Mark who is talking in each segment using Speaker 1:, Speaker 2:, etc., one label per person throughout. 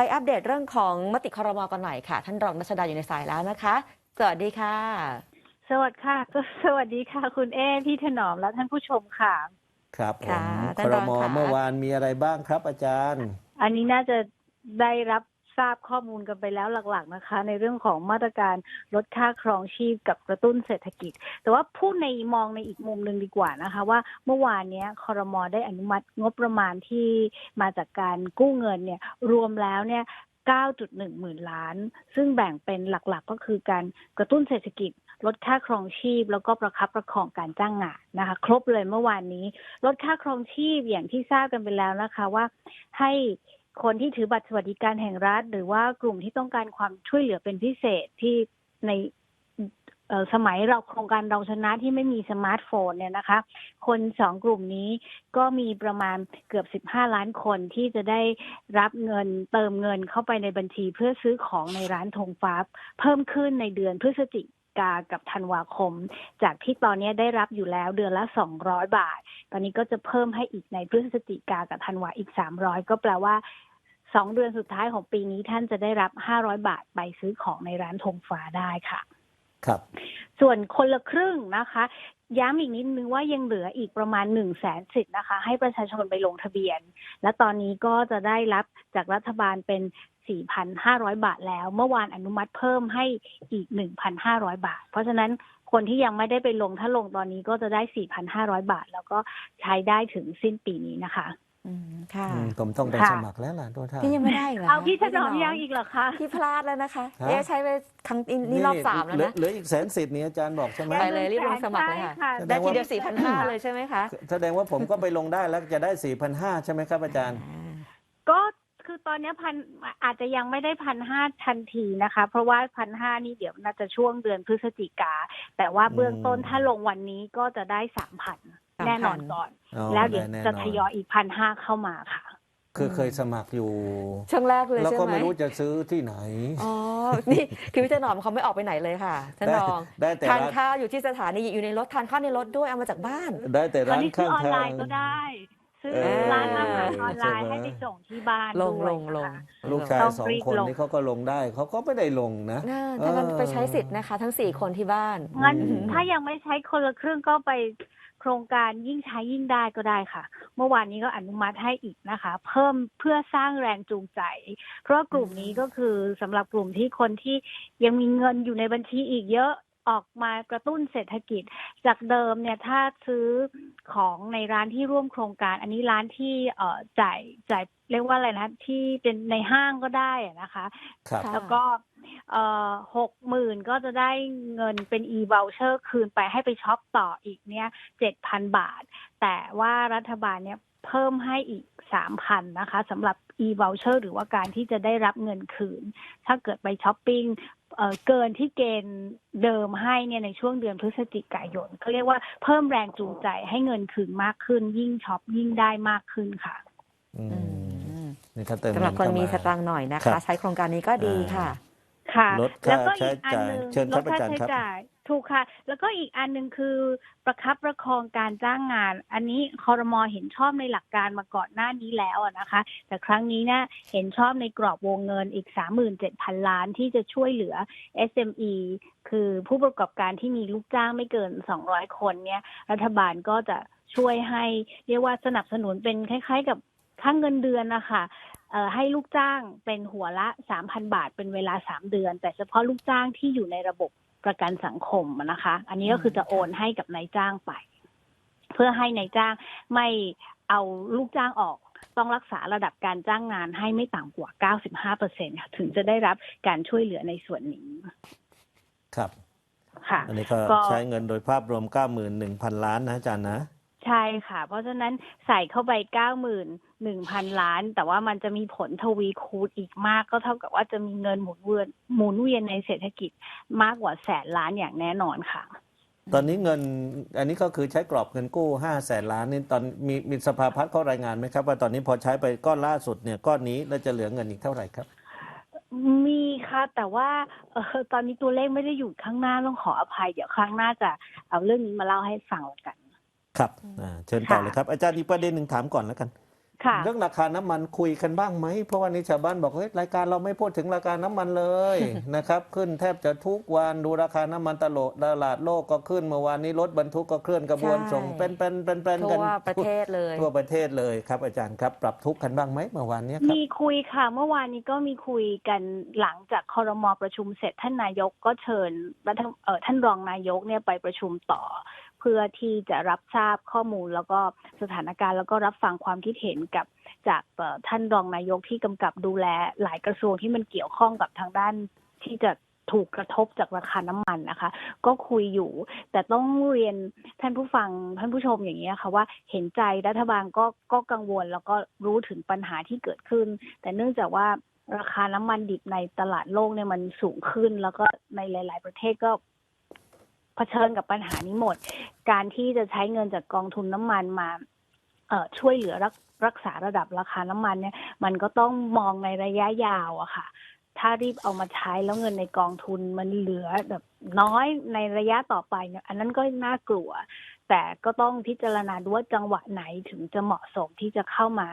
Speaker 1: ไปอัปเดตเรื่องของมติครมกันหน่อยค่ะ ท่านรองรัชดาอยู่ในสายแล้วนะคะ สวัสดีค่ะ
Speaker 2: สวัสดีค่ะสวัสดีค่ะ คุณเอพี่ถนอมและท่านผู้ชมค่ะ
Speaker 3: ครับผ
Speaker 1: ค่ะ
Speaker 3: ม
Speaker 1: ท่า
Speaker 3: คนร
Speaker 1: รอง
Speaker 3: ม
Speaker 1: ค่ะ
Speaker 3: เมื่อวานมีอะไรบ้างครับอาจารย์
Speaker 2: อันนี้น่าจะได้รับ ทราบข้อมูลกันไปแล้วหลักๆนะคะ ในเรื่องของมาตรการลดค่าครองชีพกับกระตุ้นเศรษฐกิจ แต่ว่าพูดในมองในอีกมุมหนึ่งดีกว่านะคะ ว่าเมื่อวานนี้คอรมอได้อนุมัติงบประมาณที่มาจากการกู้เงินเนี่ยรวมแล้วเนี่ย9.1 หมื่นล้าน ซึ่งแบ่งเป็นหลักๆ ก็คือการกระตุ้นเศรษฐกิจ ลดค่าครองชีพ แล้วก็ประคับประคองการจ้างงานนะคะ ครบเลยเมื่อวานนี้ ลดค่าครองชีพอย่างที่ทราบกันไปแล้วนะคะว่าให้ คนที่ถือบัตรสวัสดิการแห่งรัฐ หรือว่ากลุ่มที่ต้องการความช่วยเหลือเป็นพิเศษที่ในสมัยเราโครงการเราชนะที่ไม่มีสมาร์ทโฟนเนี่ยนะคะ คนสองกลุ่มนี้ก็มีประมาณเกือบ 15 ล้านคนที่จะได้รับเงินเติมเงินเข้าไปในบัญชีเพื่อซื้อของในร้านธงฟ้า เพิ่มขึ้นในเดือนพฤศจิกากับธันวาคม จากที่ตอนนี้ได้รับอยู่แล้วเดือนละ 200 บาท ตอนนี้ก็จะเพิ่มให้อีกในพฤศจิกากับธันวาอีก 300 ก็แปลว่า สองเดือนสุดท้ายของปีนี้ท่านจะได้รับ 500 บาทไปซื้อของในร้านธงฟ้าได้ค่ะ
Speaker 3: ครับ
Speaker 2: ส่วนคนละครึ่งนะคะ ย้ำอีกนิดนึงว่ายังเหลืออีกประมาณ1นึ่งแสนสิทธิ์นะคะ ให้ประชาชนไปลงทะเบียน และตอนนี้ก็จะได้รับจากรัฐบาลเป็น 4,500 บาทแล้ว เมื่อวานอนุมัติเพิ่มให้อีก 1,500 บาท เพราะฉะนั้นคนที่ยังไม่ได้ไปลงถ้าลงตอนนี้ก็จะได้ 4,500 บาท แล้วก็ใช้ได้ถึงสิ้นปีนี้นะคะ
Speaker 1: อืม ค่ะ
Speaker 3: อืมผมต้องไป
Speaker 2: ค่ะ
Speaker 3: สมัครแล้วล่ะตัวท่าน
Speaker 1: พี่ยังไม่ได้อีกเหรอ
Speaker 2: เอาพี่ถ
Speaker 1: คะ
Speaker 2: นอมยังอีกเหรอคะ
Speaker 1: พี่พลาดแล้วนะคะ
Speaker 3: ฮะ
Speaker 1: เอ๊ะใช้ไปครั้งนี่รอบสามแล้ว
Speaker 3: เหลือ
Speaker 1: นะ
Speaker 3: เหลืออีกแสนสิทธิ์นี่อาจารย์บอกใช่ไหม
Speaker 1: ไปเลยรีบลงสมัครเลยค่ะ
Speaker 2: ใช่ค่ะ
Speaker 1: ได้ทีเดียวสี่พันห้าเลยใช่ไหมคะ
Speaker 3: แสดงว่าผมก็ไปลงได้แล้วจะได้สี่พันห้าใช่ไหมครับอาจารย์
Speaker 2: ก็คือตอนเนี้พันอาจจะยังไม่ได้พันห้าทันทีนะคะ เพราะว่าพันห้านี่เดี๋ยวน่าจะช่วงเดือนพฤศจิกาแต่ว่าเบื้องต้น
Speaker 3: อืม
Speaker 2: ถ้าลงวันนี้ก็จะได้สามพัน
Speaker 1: 3,000
Speaker 2: แน่นอนก่อน
Speaker 3: อ๋อ
Speaker 2: แล้วเดี๋ยว
Speaker 3: แน่
Speaker 2: จะ
Speaker 3: นน
Speaker 2: ทยอยอีกพันห้าเข้ามาค่ะ
Speaker 3: คือเคยสมัครอยู่
Speaker 1: ช่วงแรกเลย
Speaker 3: แล้ว
Speaker 1: ใช่
Speaker 3: ก็
Speaker 1: ไหม
Speaker 3: ไม่รู้จะซื้อที่ไหน
Speaker 1: อ๋อ นี่คือพี่ถนอมเขาไม่ออกไปไหนเลยค่ะท่าน
Speaker 3: ได้
Speaker 1: รอง
Speaker 3: ได้แต่
Speaker 1: ทาน
Speaker 3: ร้าน
Speaker 1: ข้าวอยู่ที่สถานีอยู่ในรถทานข้าวในรถด้วยเอามาจากบ้าน
Speaker 3: ได้แต่
Speaker 2: ตอน
Speaker 3: ร้าน
Speaker 2: นี้ซื้
Speaker 3: ข้า
Speaker 2: องออน
Speaker 3: ทา
Speaker 2: ไล
Speaker 3: ง
Speaker 2: น์ก็ได้ซื้อ
Speaker 3: เออ
Speaker 2: ร้านอาหารออนไลน์
Speaker 3: ใช่ไหม
Speaker 2: ให้ไปส่งที่บ้าน
Speaker 1: ลง
Speaker 2: ด้
Speaker 1: ล
Speaker 2: วย
Speaker 1: งลง
Speaker 2: นะคะ
Speaker 3: ลูกชาย
Speaker 2: ต้อง
Speaker 3: สอง
Speaker 2: รีบ
Speaker 3: คน
Speaker 2: ลง
Speaker 3: นี้เขาก็ลงได้เขาก็ไม่ได้ลงนะ
Speaker 1: น่าถ้ามัน
Speaker 3: เออ
Speaker 1: ไปใช้สิทธิ์นะคะ ทั้งสี่คนที่บ้าน
Speaker 2: งั้น
Speaker 3: อืม
Speaker 2: ถ้ายังไม่ใช้คนละครึ่งก็ไป โครงการยิ่งใช้ยิ่งได้ก็ได้ค่ะ เมื่อวานนี้ก็อนุมัติให้อีกนะคะ เพิ่มเพื่อสร้างแรงจูงใจ เพราะกลุ่มนี้ก็คือสำหรับกลุ่มที่คนที่ยังมีเงินอยู่ในบัญชีอีกเยอะ ออกมากระตุ้นเศรษฐกิจ จากเดิมเนี่ยถ้าซื้อของในร้านที่ร่วมโครงการ อันนี้ร้านที่เอ่อจ่ายจ่ายเรียกว่าอะไรนะที่เป็นในห้างก็ได้อะนะคะ
Speaker 3: ครับ
Speaker 1: ค่ะ
Speaker 2: แล้วก็เอ่อหกหมื่นก็จะได้เงินเป็น e-voucher คืนไปให้ไปช็อปต่ออีกเนี่ยเจ็ดพันบาท แต่ว่ารัฐบาลเนี่ยเพิ่มให้อีกสามพันนะคะสำหรับ e-voucher หรือว่าการที่จะได้รับเงินคืน ถ้าเกิดไปช้อปปิ้ง เอ่อเกินที่เกณฑ์เดิมให้เนี่ยในช่วงเดือนพฤศจิกายนเขาเรียกว่าเพิ่มแรงจูงใจให้เงินคืนมากขึ้น ยิ่งช็อปยิ่งได้มากขึ้นค่ะ
Speaker 3: อื
Speaker 1: อื
Speaker 3: ม
Speaker 1: ม
Speaker 3: นี่เขาเติม
Speaker 1: สำหรับคน
Speaker 3: เงิ
Speaker 1: มี
Speaker 3: เข้าา
Speaker 1: สตางค์หน่อยนะ
Speaker 3: ครั
Speaker 1: คะ
Speaker 3: บ
Speaker 1: ใช้โครงการนี้ก็ดีค่ะ
Speaker 2: ค่ะ
Speaker 3: ลด
Speaker 2: แล้ว
Speaker 3: ค่า
Speaker 2: ก็
Speaker 3: ใช้
Speaker 2: อีกอัน
Speaker 3: จ่าย
Speaker 2: หนึ่ง
Speaker 3: เชิญ
Speaker 2: ล
Speaker 3: ครับ
Speaker 2: ดค่า
Speaker 3: อาจารย์
Speaker 2: ใช้
Speaker 3: ครับ
Speaker 2: จ่าย ถูกค่ะ แล้วก็อีกอันหนึ่งคือประคับประคองการจ้างงาน อันนี้คอรมอเห็นชอบในหลักการมาก่อนหน้านี้แล้วนะคะ แต่ครั้งนี้เนี่ยเห็นชอบในกรอบวงเงินอีก 37,000 ล้านที่จะช่วยเหลือ SME คือผู้ประกอบการที่มีลูกจ้างไม่เกิน 200 คนเนี่ย รัฐบาลก็จะช่วยให้เรียกว่าสนับสนุนเป็นคล้าย ๆ กับค่างเงินเดือนนะคะให้ลูกจ้างเป็นหัวละ 3,000 บาทเป็นเวลา 3 เดือน แต่เฉพาะลูกจ้างที่อยู่ในระบบ ประกันสังคมอะนะคะ อันนี้ก็คือจะโอนให้กับนายจ้างไป เพื่อให้นายจ้างไม่เอาลูกจ้างออก ต้องรักษาระดับการจ้างงานให้ไม่ต่ำกว่า 95เปอร์เซ็นถึงจะได้รับการช่วยเหลือในส่วนนี้
Speaker 3: ครับ
Speaker 2: ค่ะ
Speaker 3: อันนี้ก็
Speaker 2: ก็
Speaker 3: ใช้เงินโดยภาพรวม 91,000 ล้านนะอาจารย์นะ
Speaker 2: ใช่ค่ะ เพราะฉะนั้นใส่เข้าไปเก้า หมื่นหนึ่งพันล้าน แต่ว่ามันจะมีผลทวีคูณอีกมาก ก็เท่ากับว่าจะมีเงินหมุนเวียนหมุนเวียนในเศรษฐกิจมากกว่าแสนล้านอย่างแน่นอนค่ะ
Speaker 3: ตอนนี้เงินอันนี้ก็คือใช้กรอบเงินกู้5แสนล้านนี่ตอนมีมีสภาพัฒน์เขารายงานไหมครับ ว่าตอนนี้พอใช้ไปก้อนล่าสุดเนี่ยก้อนนี้แล้วจะเหลือเงินอีกเท่าไหร่ครับ
Speaker 2: มีค่ะ แต่ว่าเออตอนนี้ตัวเลขไม่ได้อยู่ข้างหน้าต้องขออภัย เดี๋ยวครั้งหน้าจะเอาเรื่องนี้มาเล่าให้ฟังแล้วกัน
Speaker 3: ครับอ่าเชิญต่อ
Speaker 2: ค่ะ
Speaker 3: เลยครับ อาจารย์อีกประเด็นหนึ่งถามก่อนแล้วกัน
Speaker 2: ค่ะ
Speaker 3: เรื่องราคาน้ำมันคุยกันบ้างไหม เพราะว่านี่ชาวบ้านบอกเฮ้ยรายการเราไม่พูดถึงราคาน้ำมันเลย นะครับ ขึ้นแทบจะทุกวันดูราคาน้ำมันตลาดตลาดโลกก็ขึ้นเมื่อวานนี้รถบรรทุกก็เคลื่อนกระบวน
Speaker 1: ใช่
Speaker 3: ส่งเป็นเป็นเป็นเป็น
Speaker 1: ทั่
Speaker 3: กัน
Speaker 1: วประเทศเลย
Speaker 3: ทั่วประเทศเลยครับอาจารย์ครับ ปรับทุกข์กันบ้างไหมเมื่อวานเนี้ยครับ
Speaker 2: มีคุยค่ะ เมื่อวานนี้ก็มีคุยกันหลังจากคอรมอประชุมเสร็จท่านนายกก็เชิญรัฐเอ่อท่านรองนายกเนี่ยไปประชุมต่อ เพื่อที่จะรับทราบข้อมูลแล้วก็สถานการณ์ แล้วก็รับฟังความคิดเห็นกับจากท่านรองนายกที่กำกับดูแล หลายกระทรวงที่มันเกี่ยวข้องกับทางด้านที่จะถูกกระทบจากราคาน้ำมันนะคะ ก็คุยอยู่ แต่ต้องเรียนท่านผู้ฟังท่านผู้ชมอย่างนี้ค่ะว่าเห็นใจรัฐบาลก็ก็กังวล แล้วก็รู้ถึงปัญหาที่เกิดขึ้น แต่เนื่องจากว่าราคาน้ำมันดิบในตลาดโลกเนี่ยมันสูงขึ้น แล้วก็ในหลาย ๆ ประเทศก็ เผชิญกับปัญหานี้หมด การที่จะใช้เงินจากกองทุนน้ำมันมาช่วยเหลือรักรักษาระดับราคาน้ำมันเนี่ย มันก็ต้องมองในระยะยาวอะค่ะ ถ้ารีบเอามาใช้แล้วเงินในกองทุนมันเหลือแบบน้อยในระยะต่อไปเนี่ย อันนั้นก็น่ากลัว แต่ก็ต้องพิจารณาดูว่าจังหวะไหนถึงจะเหมาะสมที่จะเข้ามา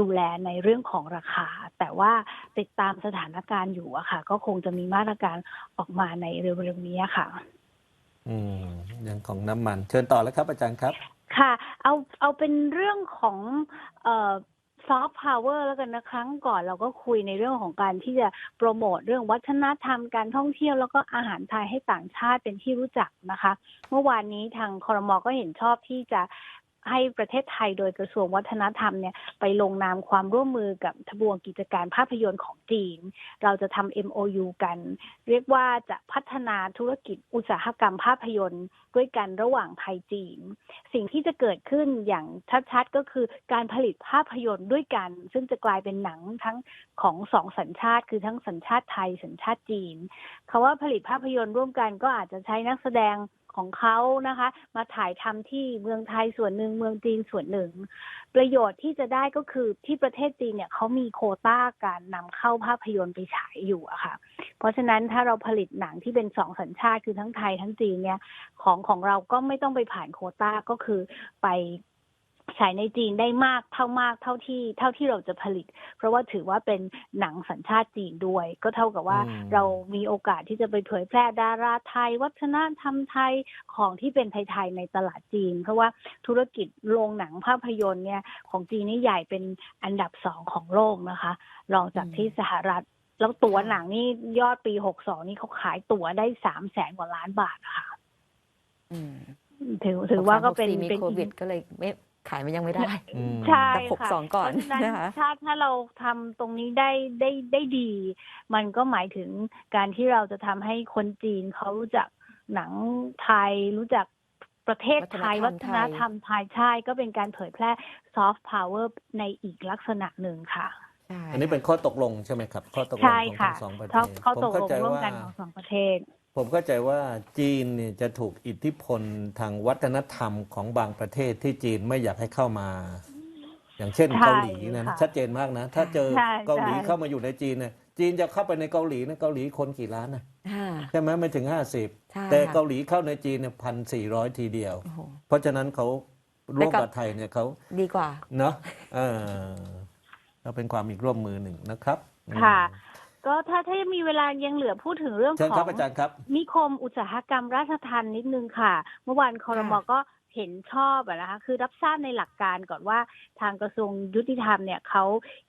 Speaker 2: ดูแลในเรื่องของราคา แต่ว่าติดตามสถานการณ์อยู่อะค่ะ ก็คงจะมีมาตรการออกมาในเร็วๆนี้ค่ะ
Speaker 3: อืมเรื่างของน้ำมัน เชิญต่อแล้วครับอาจารย์ครับ
Speaker 2: ค่ะ เอาเอาเป็นเรื่องของเอ่อซอฟต์พาวเวอร์แล้วกันนะครั้งก่อนเราก็คุยในเรื่องของการที่จะโปรโมทเรื่องวัฒนธรรมการท่องเที่ยวแล้วก็อาหารไทยให้ต่างชาติเป็นที่รู้จักนะคะ เมื่อวานนี้ทางคอรมอก็เห็นชอบที่จะ ให้ประเทศไทยโดยกระทรวงวัฒนธรรมเนี่ยไปลงนามความร่วมมือกับทบวงกิจการภาพยนตร์ของจีน เราจะทำ MOU กัน เรียกว่าจะพัฒนาธุรกิจอุตสาหกรรมภาพยนตร์ด้วยกันระหว่างไทยจีน สิ่งที่จะเกิดขึ้นอย่างชัดๆ ก็คือการผลิตภาพยนตร์ด้วยกัน ซึ่งจะกลายเป็นหนังทั้งของสองสัญชาติ คือทั้งสัญชาติไทยสัญชาติจีนคาว่าผลิตภาพยนตร์ร่วมกันก็อาจจะใช้นักแสดง ของเขานะคะ มาถ่ายทำที่เมืองไทยส่วนหนึ่งเมืองจีนส่วนหนึ่ง ประโยชน์ที่จะได้ก็คือที่ประเทศจีนเนี่ยเขามีโคต้าการนำเข้าภาพยนตร์ไปฉายอยู่อะค่ะ เพราะฉะนั้นถ้าเราผลิตหนังที่เป็นสองสัญชาติคือทั้งไทยทั้งจีนเนี่ยของของเราก็ไม่ต้องไปผ่านโคต้าก็คือไป ฉายในจีนได้มากเท่ามากเท่าที่เท่าที่เราจะผลิต เพราะว่าถือว่าเป็นหนังสัญชาติจีนด้วย ก็เท่ากับว่า
Speaker 3: อืม
Speaker 2: เรามีโอกาสที่จะไปเผยแพร่ดาราไทย วัฒนธรรมไทยของที่เป็นไทยๆในตลาดจีน เพราะว่าธุรกิจโรงหนังภาพยนตร์เนี่ยของจีนนี่ใหญ่เป็นอันดับสองของโลกนะคะรองจาก
Speaker 1: อืม
Speaker 2: ที่สหรัฐแล้วตั๋ว
Speaker 1: ค่ะ
Speaker 2: หนังนี่ยอดปีหกสองนี่เขาขายตั๋วได้สามแสนกว่าล้านบาทอะค่ะ
Speaker 1: อืม
Speaker 2: ถือถือว่าก็เป็น
Speaker 1: มี
Speaker 2: เป็น
Speaker 1: โควิดก็เลยไม่ ขายมันยังไม่ได้
Speaker 3: อืม
Speaker 2: ใช่
Speaker 1: แต่หก
Speaker 2: ค่ะ
Speaker 1: สองก่อน
Speaker 2: เพราะฉะนั้น
Speaker 1: นะคะ
Speaker 2: ถ้าถ้าเราทำตรงนี้ได้ได้ได้ดี มันก็หมายถึงการที่เราจะทำให้คนจีนเขารู้จักหนังไทย รู้จักประเทศไทย
Speaker 1: วั
Speaker 2: วั
Speaker 1: ฒ
Speaker 2: ฒ
Speaker 1: น
Speaker 2: น
Speaker 1: ธ
Speaker 2: ธ
Speaker 1: ร
Speaker 2: ร
Speaker 1: ร
Speaker 2: ร
Speaker 1: ม
Speaker 2: ม
Speaker 1: ไท
Speaker 2: ไท
Speaker 1: ย
Speaker 2: ยใช่ก็เป็นการเผยแพร่ซอฟต์พาวเวอร์ในอีกลักษณะหนึ่งค่ะ
Speaker 1: ใช่
Speaker 3: อันนี้เป็นข้อตกลงใช่ไหมครับ ข้อตกลง
Speaker 2: ใช่
Speaker 3: ของ
Speaker 2: ค่ะ
Speaker 3: ทั้งสองประเท
Speaker 2: เขา
Speaker 3: ศ
Speaker 2: เขา
Speaker 3: ผม
Speaker 2: ตก
Speaker 3: เข้า
Speaker 2: ลง
Speaker 3: ใจ
Speaker 2: ร่วม
Speaker 3: ว่า
Speaker 2: กันของสองประเทศ
Speaker 3: ผมเข้าใจว่าจีนเนี่ยจะถูกอิทธิพลทางวัฒนธรรมของบางประเทศที่จีนไม่อยากให้เข้ามา อย่างเช่น
Speaker 2: ใช่
Speaker 3: เกาหลีนะ
Speaker 2: ค่ะ
Speaker 3: ชัดเจนมากนะ ถ้าเจอ
Speaker 2: ใช่
Speaker 3: เกาหลี
Speaker 2: ใช่
Speaker 3: เข้ามาอยู่ในจีนเนี่ยจีนจะเข้าไปในเกาหลีนะเกาหลีคนกี่ล้านนะ
Speaker 1: ค่ะ
Speaker 3: ใช่ไหมไม่ถึงห้าสิบ
Speaker 1: ใช่
Speaker 3: แต่
Speaker 1: ค่ะ
Speaker 3: เกาหลีเข้าในจีนเนี่ยพันสี่ร้อยทีเดียว
Speaker 1: โอ้โห
Speaker 3: เพราะฉะนั้นเขาร่วม
Speaker 1: แต่กั
Speaker 3: กับบไทยเนี่ยเขา
Speaker 1: ดีกว่า
Speaker 3: เนาะเออก็เป็นความอีกร่วมมือหนึ่งนะครับอืม
Speaker 2: ค่ะ ก็ถ้าถ้ามีเวลายังเหลือพูดถึงเรื่อง
Speaker 3: เชิญ
Speaker 2: ขอ
Speaker 3: ครับ
Speaker 2: ง
Speaker 3: อาจารย์ครับ
Speaker 2: นิคมอุตสาหกรรมราชทันนิดนึงค่ะ เมื่อวานคอรมอ
Speaker 1: ค่ะ
Speaker 2: ก็เห็นชอบอะนะคะคือรับทราบในหลักการก่อนว่าทางกระทรวงยุติธรรมเนี่ยเขา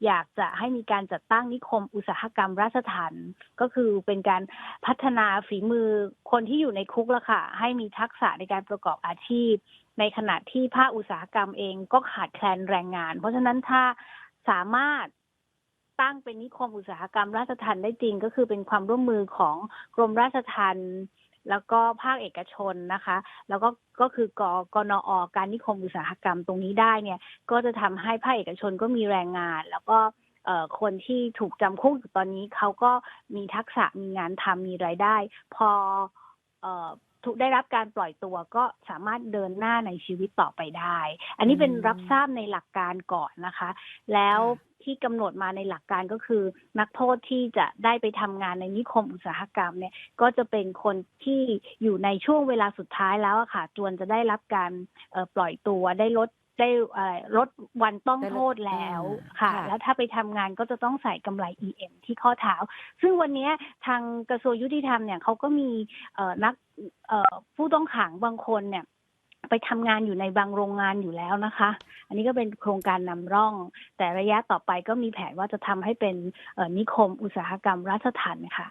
Speaker 2: อยากจะให้มีการจัดตั้งนิคมอุตสาหกรรมราชทันก็คือเป็นการพัฒนาฝีมือคนที่อยู่ในคุกละค่ะ ให้มีทักษะในการประกอบอาชีพ ในขณะที่ภาคอุตสาหกรรมเองก็ขาดแคลนแรงงาน เพราะฉะนั้นถ้าสามารถ ตั้งเป็นนิคมอุตสาหกรรมราชทันได้จริง ก็คือเป็นความร่วมมือของกรมราชทัณฑ์แล้วก็ภาคเอกชนนะคะ แล้วก็ก็คือกกนอการนิคมอุตสาหกรรมตรงนี้ได้เนี่ย ก็จะทำให้ภาคเอกชนก็มีแรงงาน แล้วก็เอ่อคนที่ถูกจำคุกอยู่ตอนนี้เขาก็มีทักษะมีงานทำมีรายได้ พอเอ่อ ถูกได้รับการปล่อยตัวก็สามารถเดินหน้าในชีวิตต่อไปได้ อันนี้เป็น
Speaker 1: อืม
Speaker 2: รับทราบในหลักการก่อนนะคะ แล้วที่กำหนดมาในหลักการก็คือ นักโทษที่จะได้ไปทำงานในนิคมอุตสาหกรรมเนี่ย ก็จะเป็นคนที่อยู่ในช่วงเวลาสุดท้ายแล้วอะค่ะจวนจะได้รับการเอ่อปล่อยตัวได้ลด ได้อะไรลดวันต้องโทษแล้ว
Speaker 1: ได้ลด
Speaker 2: ค่ะ
Speaker 1: ค่ะ
Speaker 2: แล้วถ้าไปทำงานก็จะต้องใส่กำไร EM ที่ข้อเท้า ซึ่งวันเนี้ยทางกระทรวงยุติธรรมเนี่ยเขาก็มีเอ่อนักเอ่อผู้ต้องขังบางคนเนี่ยไปทำงานอยู่ในบางโรงงานอยู่แล้วนะคะ อันนี้ก็เป็นโครงการนำร่อง แต่ระยะต่อไปก็มีแผนว่าจะทำให้เป็นเอ่อนิคมอุตสาหกรรมราชทัณฑ์ค่ะ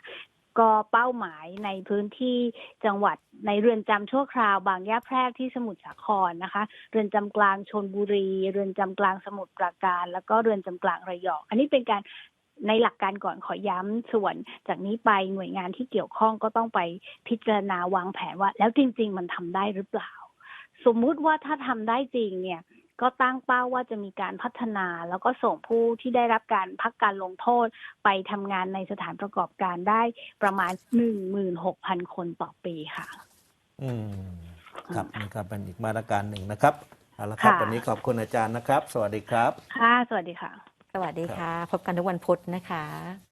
Speaker 2: ก็เป้าหมายในพื้นที่จังหวัดในเรือนจำชั่วคราวบางย่าแพรกที่สมุทรสาครนะคะ เรือนจำกลางชนบุรี เรือนจำกลางสมุทรปราการ แล้วก็เรือนจำกลางระยองอันนี้เป็นการในหลักการก่อนขอย้ำส่วนจากนี้ไปหน่วยงานที่เกี่ยวข้องก็ต้องไปพิจารณาวางแผนว่า แล้วจริง ๆ มันทำได้หรือเปล่า สมมุติว่าถ้าทำได้จริงเนี่ย ก็ตั้งเป้าว่าจะมีการพัฒนา แล้วก็ส่งผู้ที่ได้รับการพักการลงโทษไปทำงานในสถานประกอบการได้ประมาณ 16,000 คนต่อปีค่ะ
Speaker 3: อืม ครับนี่ครับเป็นอีกมาตรการหนึ่งนะครับเอาละครับ
Speaker 2: ค่ะ
Speaker 3: วันนี้ขอบคุณอาจารย์นะครับ สวัสดีครับ
Speaker 2: ค่ะ สวัสดีค่ะ
Speaker 1: สวัสดีค่ะ พบกันทุกวันพุธนะคะ